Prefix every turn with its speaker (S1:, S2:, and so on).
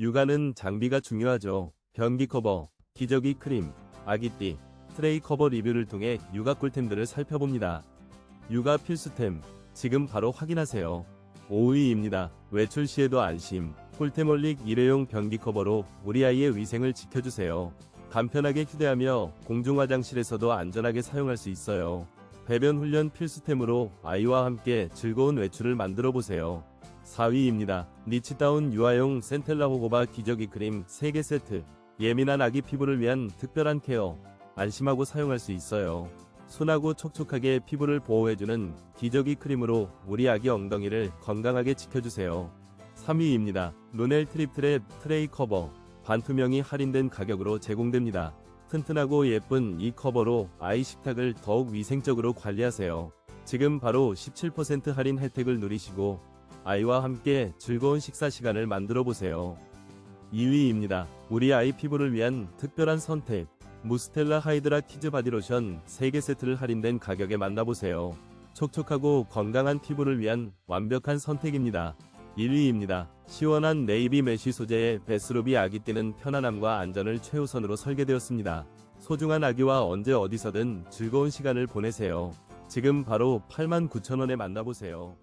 S1: 육아는 장비가 중요하죠. 변기 커버, 기저귀 크림, 아기띠, 트레이 커버 리뷰를 통해 육아 꿀템들을 살펴봅니다. 육아 필수템, 지금 바로 확인하세요. 5위입니다. 외출 시에도 안심. 꿀템올릭 일회용 변기 커버로 우리 아이의 위생을 지켜주세요. 간편하게 휴대하며 공중 화장실에서도 안전하게 사용할 수 있어요. 배변 훈련 필수템으로 아이와 함께 즐거운 외출을 만들어 보세요. 4위입니다. 니치다운 유아용 센텔라 호고바 기저귀 크림 3개 세트. 예민한 아기 피부를 위한 특별한 케어. 안심하고 사용할 수 있어요. 순하고 촉촉하게 피부를 보호해주는 기저귀 크림으로 우리 아기 엉덩이를 건강하게 지켜주세요. 3위입니다. 루넬 트립트랩 트레이 커버. 반투명이 할인된 가격으로 제공됩니다. 튼튼하고 예쁜 이 커버로 아이 식탁을 더욱 위생적으로 관리하세요. 지금 바로 17% 할인 혜택을 누리시고 아이와 함께 즐거운 식사 시간을 만들어 보세요. 2위입니다. 우리 아이 피부를 위한 특별한 선택. 무스텔라 하이드라 키즈 바디로션 3개 세트를 할인된 가격에 만나보세요. 촉촉하고 건강한 피부를 위한 완벽한 선택입니다. 1위입니다. 시원한 네이비 메쉬 소재의 베스로비 아기띠는 편안함과 안전을 최우선으로 설계되었습니다. 소중한 아기와 언제 어디서든 즐거운 시간을 보내세요. 지금 바로 89,000원에 만나보세요.